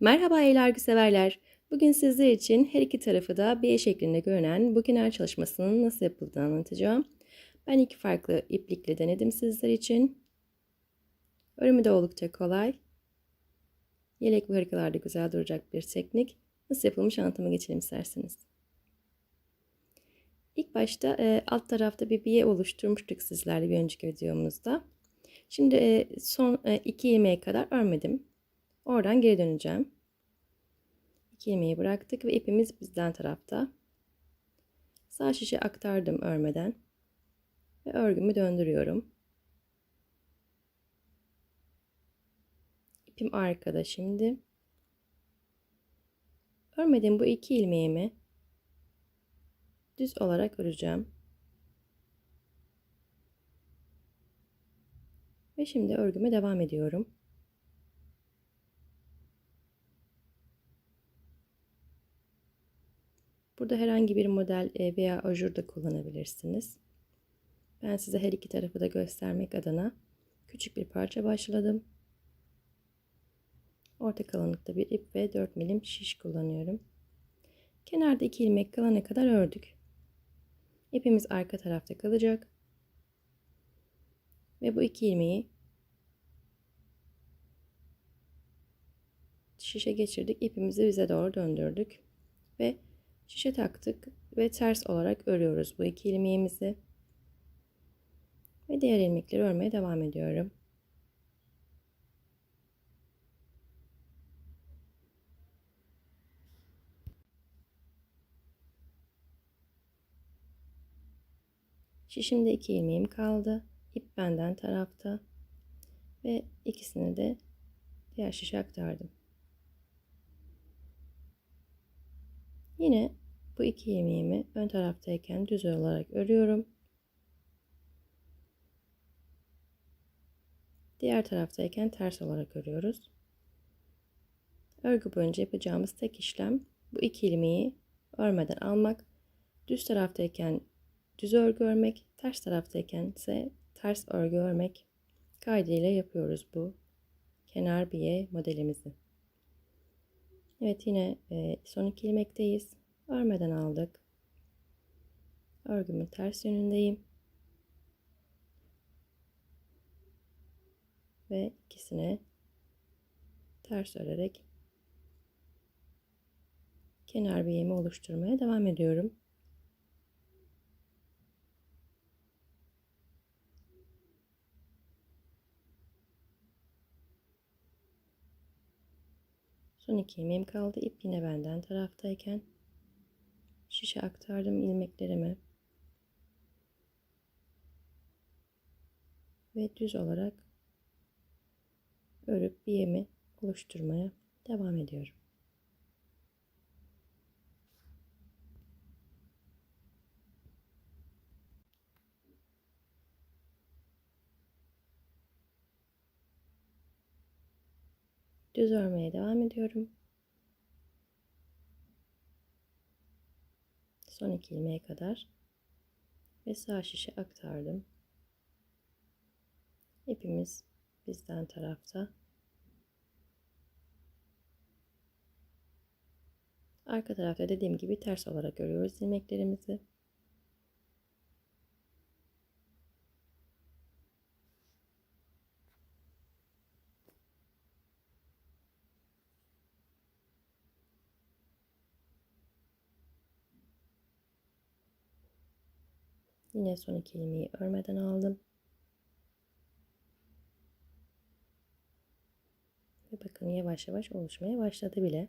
Merhaba el severler. Bugün sizler için her iki tarafı da B şeklinde görünen bu kenar çalışmasının nasıl yapıldığını anlatacağım. Ben iki farklı iplikle denedim sizler için. Örümü de oldukça kolay. Yelek ve hırkalarda güzel duracak bir teknik. Nasıl yapılmış anlatıma geçelim isterseniz. İlk başta e, alt tarafta bir biye oluşturmuştuk sizlerle bir önceki videomuzda. Şimdi e, son e, iki ilmeğe kadar örmedim. Oradan geri döneceğim. İki ilmeği bıraktık ve ipimiz bizden tarafta. Sağ şişe aktardım örmeden. Ve örgümü döndürüyorum. İpim arkada şimdi. Örmediğim bu iki ilmeğimi düz olarak öreceğim. Ve şimdi örgüme devam ediyorum. Burada herhangi bir model e, veya ajur da kullanabilirsiniz. Ben size her iki tarafı da göstermek adına küçük bir parça başladım. Orta kalınlıkta bir ip ve 4 milim şiş kullanıyorum. Kenarda 2 ilmek kalana kadar ördük. İpimiz arka tarafta kalacak. Ve bu iki ilmeği şişe geçirdik. İpimizi bize doğru döndürdük. Ve şişe taktık ve ters olarak örüyoruz bu iki ilmeğimizi. Ve diğer ilmekleri örmeye devam ediyorum. Şişimde iki ilmeğim kaldı. İp benden tarafta. Ve ikisini de diğer şişe aktardım. Yine bu iki ilmeğimi ön taraftayken düz olarak örüyorum. Diğer taraftayken ters olarak örüyoruz. Örgü boyunca yapacağımız tek işlem bu iki ilmeği örmeden almak. Düz taraftayken düz örgü örmek, ters taraftayken ise ters örgü örmek kaydıyla yapıyoruz bu kenar biye modelimizi. Evet yine e, son iki ilmekteyiz. Örmeden aldık. Örgümün ters yönündeyim. Ve ikisine ters örerek kenar bir oluşturmaya devam ediyorum. Son iki ilmeğim kaldı. İp yine benden taraftayken şişe aktardım ilmeklerimi. Ve düz olarak örüp bir yemi oluşturmaya devam ediyorum. Düz örmeye devam ediyorum. Son iki ilmeğe kadar ve sağ şişe aktardım. İpimiz bizden tarafta. Arka tarafta dediğim gibi ters olarak örüyoruz ilmeklerimizi. Yine son iki ilmeği örmeden aldım. Ve bakın yavaş yavaş oluşmaya başladı bile.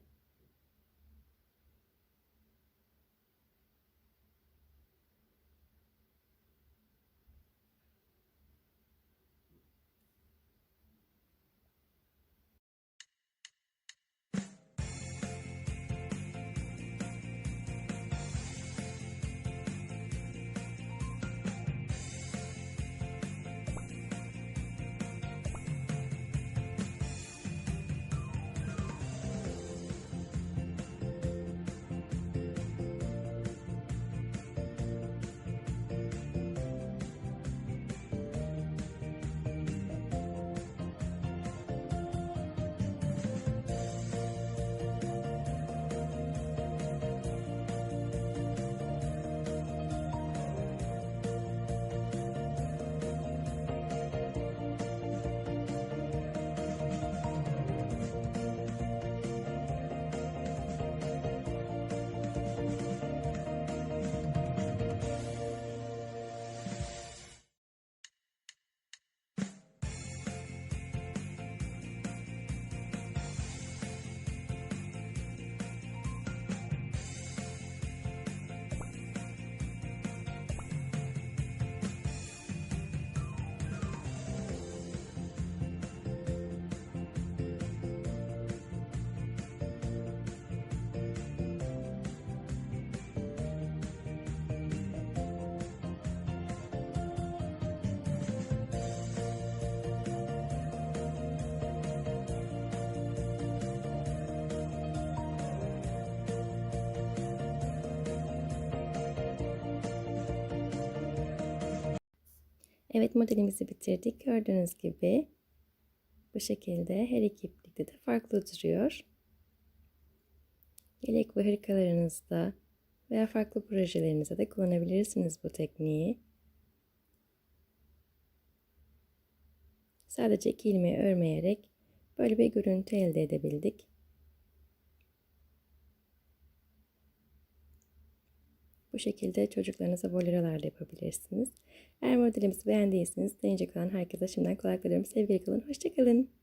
Evet modelimizi bitirdik. Gördüğünüz gibi bu şekilde her iki iplikte de farklı duruyor. Yelek ve hırkalarınızda veya farklı projelerinizde de kullanabilirsiniz bu tekniği. Sadece iki ilmeği örmeyerek böyle bir görüntü elde edebildik. Şekilde çocuklarınıza boleralar da yapabilirsiniz. Eğer modelimizi beğendiyseniz deneyecek olan herkese şimdiden kolaylıklar diliyorum. Sevgili kalın, hoşçakalın.